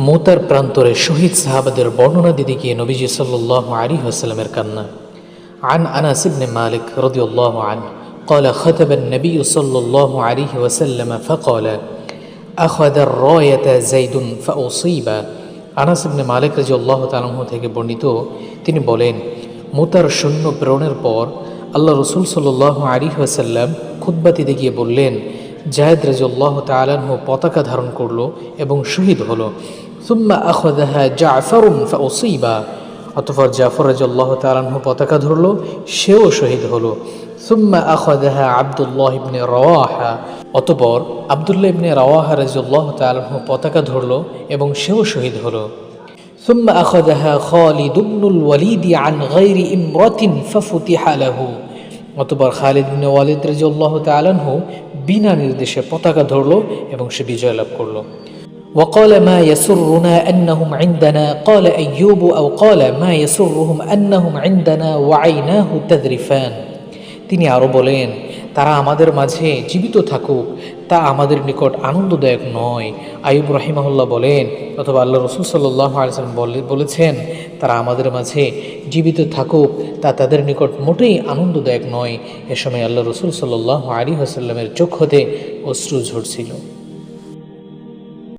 মোতার প্রান্তরে শহীদ সাহাবাদের বর্ণনা দিতে গিয়ে নবীজি সাল্লাহ আলী হাসলামের কান্না عن أنس بن مالك رضي الله عنه قال خطب النبي صلى الله عليه وسلم فقال أخذ الراية زيد فأصيب আনাস ইবনে মালিক রাজি আল্লাহ তালহ থেকে বর্ণিত তিনি বলেন মোতার সৈন্য প্রেরণের পর আল্লাহ রসুল সাল্লাহ আলী ওয়াসাল্লাম খুদ্বাতিতে গিয়ে বললেন জায়দ রাজিউল্লাহ তালাহ পতাকা ধারণ করলো এবং শহীদ হলো সুম্মা আখদাহা জাফরুন ফাউসিবা অতপর জাফর রাজিউল্লাহ তালাহ পতাকা ধরলো সেও শহীদ হলো সুম্মা আখদাহা আবদুল্লাহ ইবনে রওয়াহা অতপর আবদুল্লাহ ইবনে রওয়াহা রাজিউল্লাহ তালাহ পতাকা ধরলো এবং সেও শহীদ হলো ثم أخذها خالد بن الوليد عن غير إمرة ففتح له অতবার খালিদ বিন ওয়ালিদ রাজিউল্লাহ তালানহু বিনা নির্দেশে পতাকা ধরলো এবং সে বিজয় লাভ করলো وقال ما يسرنا أنهم عندنا قال أيوب أو قال ما يسرهم أنهم عندنا وعيناه تذرفان তিনি আরও বলেন তারা আমাদের মাঝে জীবিত থাকুক তা আমাদের নিকট আনন্দদায়ক নয় আয়ুব রহিমাহুল্লাহ বলেন অথবা আল্লাহ রসুল সাল্লাহ আলসালাম বলেছেন তারা আমাদের মাঝে জীবিত থাকুক তা তাদের নিকট মোটেই আনন্দদায়ক নয় এ সময় আল্লাহ রসুল সাল্লাহ আলী হাসাল্লামের চোখ হতে অশ্রু ঝরছিল